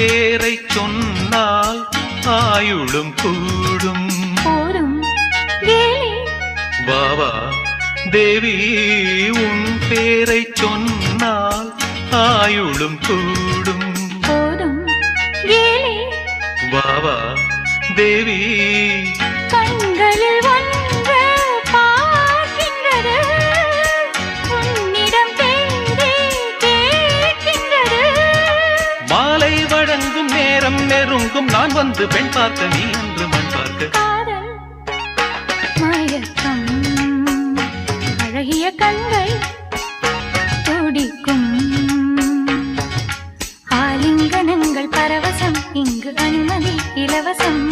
பேரை சொன்னால் ஆயுளும் கூடும். போரும் வாவா தேவி உன் பேரை சொன்னால் ஆயுளும் கூடும். போதும். வாவா தேவி இறங்கும் நேரம் நெருங்கும். நான் வந்து பெண் பார்க்க நீ என்று மண் பார்க்க. அழகிய கண்கள் துடிக்கும். ஆலிங்கனங்கள் பரவசம் இங்கு அனுமதி இலவசம்.